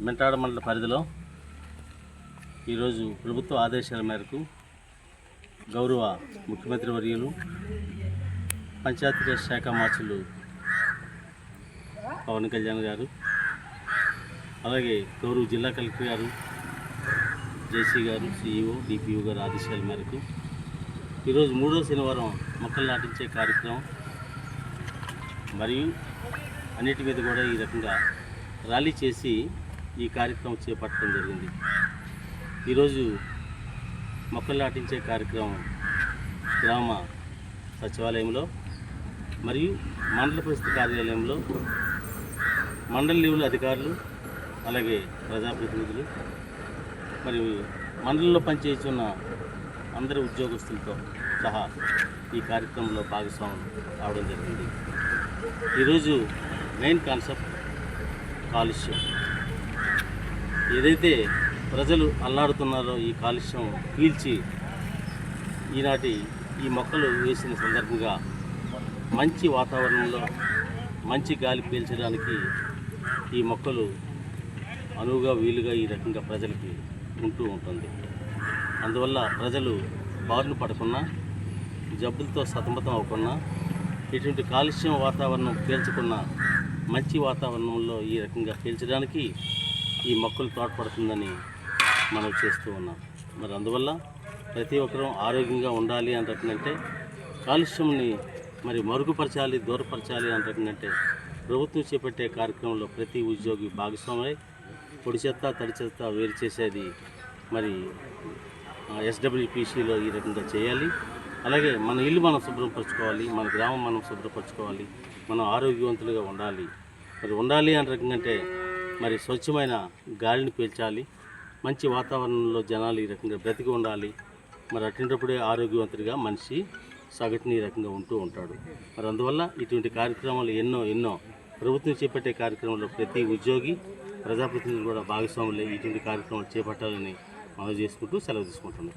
మెంటాడ మండల పరిధిలో ఈరోజు ప్రభుత్వ ఆదేశాల మేరకు గౌరవ ముఖ్యమంత్రి వర్యులు పంచాయతీరాజ్ శాఖ మార్చులు పవన్ కళ్యాణ్ గారు అలాగే గౌరవ జిల్లా కలెక్టర్ గారు జేసీ గారు సిఇఓ డిపిఓ గారు ఆదేశాల మేరకు ఈరోజు మూడో శనివారం మొక్కలు నాటించే కార్యక్రమం. మరియు అన్నిటి మీద కూడా ఈ రకంగా ర్యాలీ చేసి ఈ కార్యక్రమం చేపట్టడం జరిగింది. ఈరోజు మొక్కలు నాటించే కార్యక్రమం గ్రామ సచివాలయంలో మరియు మండల పరిస్థితి కార్యాలయంలో మండల లెవెల్ అధికారులు అలాగే ప్రజాప్రతినిధులు మరియు మండలంలో పనిచేస్తున్న అందరి ఉద్యోగస్తులతో సహా ఈ కార్యక్రమంలో భాగస్వామ్యం కావడం జరిగింది. ఈరోజు మెయిన్ కాన్సెప్ట్ కాలుష్యం. ఏదైతే ప్రజలు అల్లాడుతున్నారో ఈ కాలుష్యం పీల్చి ఈనాటి ఈ మొక్కలు వేసిన సందర్భంగా మంచి వాతావరణంలో మంచి గాలి పీల్చడానికి ఈ మొక్కలు అనువుగా వీలుగా ఈ రకంగా ప్రజలకి ఉంటూ ఉంటుంది. అందువల్ల ప్రజలు బారిన పడకుండా జబ్బులతో సతమతం అవ్వకుండా ఇటువంటి కాలుష్యం వాతావరణం పీల్చకున్న మంచి వాతావరణంలో ఈ రకంగా పీల్చడానికి ఈ మొక్కలు తోడ్పడుతుందని మనం చేస్తూ ఉన్నాం. మరి అందువల్ల ప్రతి ఒక్కరూ ఆరోగ్యంగా ఉండాలి అంటే కాలుష్యంని మరి మరుగుపరచాలి దూరపరచాలి అంటే ప్రభుత్వం చేపట్టే కార్యక్రమంలో ప్రతి ఉద్యోగి భాగస్వామై పొడి చెత్త తడి చెత్త వేరు చేసేది మరి ఎస్డబ్ల్యూపీసీలో ఈ రకంగా చేయాలి. అలాగే మన ఇల్లు మనం శుభ్రపరచుకోవాలి మన గ్రామం మనం శుభ్రపరచుకోవాలి మనం ఆరోగ్యవంతులుగా ఉండాలి. మరి ఉండాలి అని రకంగా మరి స్వచ్ఛమైన గాలిని పీల్చాలి మంచి వాతావరణంలో జనాలు ఈ రకంగా బ్రతికి ఉండాలి. మరి అటువంటిప్పుడే ఆరోగ్యవంతుడిగా మనిషి సగటుని ఈ రకంగా ఉంటూ ఉంటాడు. మరి అందువల్ల ఇటువంటి కార్యక్రమాలు ఎన్నో ఎన్నో ప్రభుత్వం చేపట్టే కార్యక్రమంలో ప్రతి ఉద్యోగి ప్రజాప్రతినిధులు కూడా భాగస్వాములు ఇటువంటి కార్యక్రమాలు చేపట్టాలని మనం చేసుకుంటూ సెలవు తీసుకుంటున్నాం.